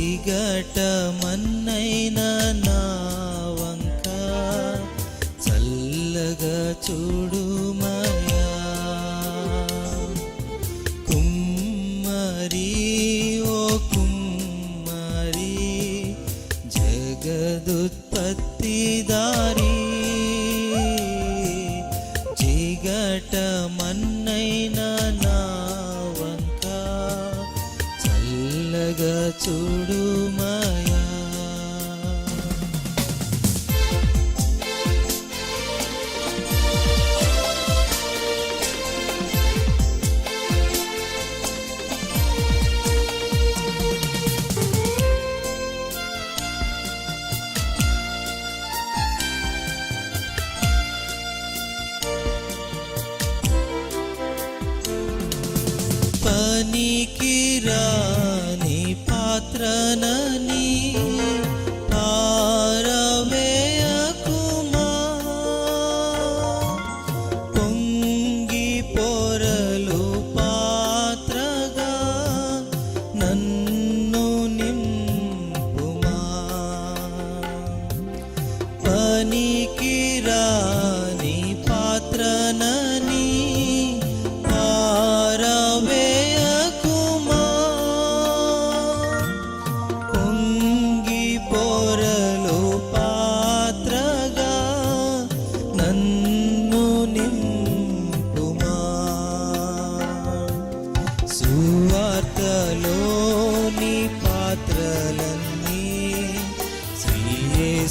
చీకట మన్నైన నా వంక చల్లగా చూడుమా చూడుమయా పాత్రనని పారవేయకుమా పొంగి పొరలు పాత్రగా నన్ను నింపుమా. పనికి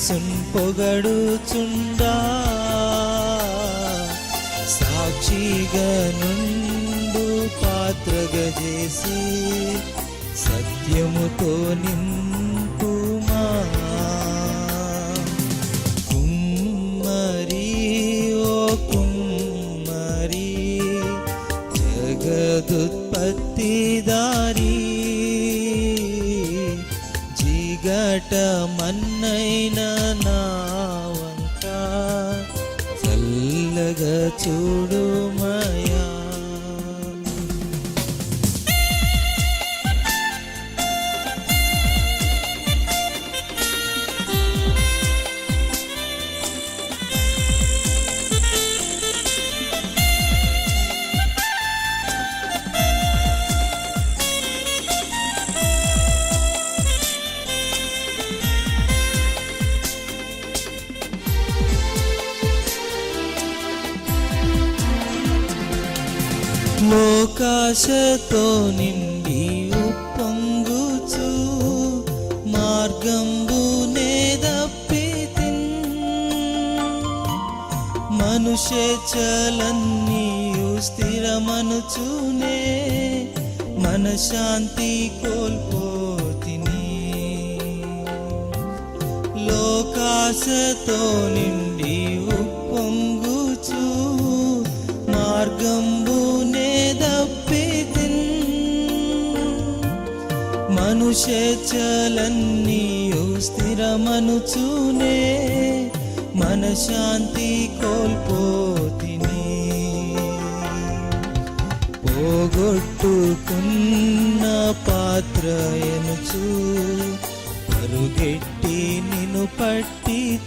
శ్రీయేసున్ పొగడుచుండా. సాక్షిగా నుండు పాత్రగా చేసి సత్యముతో నింపుమా. కుమ్మరి ఓ కుమ్మరి జగదుత్పత్తి చూడు చూడుమయా ఆకాశతో నిండి ఉప్పొంగుచు మార్గంబు నేదప్పితి మనుష్యచలన్నీయు స్థిరమనుచునే మనశాంతి కోల్పోతిని. లోకాశతో నిండి మనుష్యచలన్నీయు స్థిరమనుచునే. మనశాంతి కోల్పోతిని. పోగొట్టుకున్న పాత్ర ఎనుచు పరుగెట్టి నిన్ను పట్టి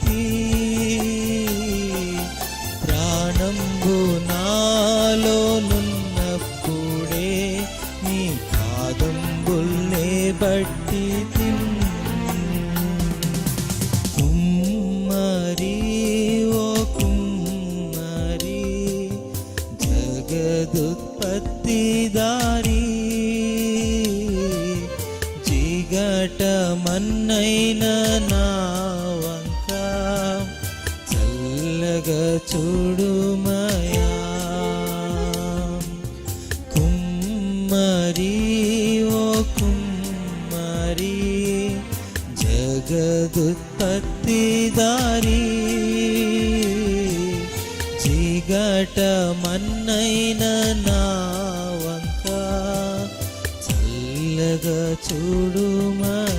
మన్నైన నా వంక చల్లగా చూడుమయా కుమ్మరి ఓ కుమ్మరి జగదుత్పత్తి దారి. జిగట మన్నైన నా వంక చల్లగా చూడుమయా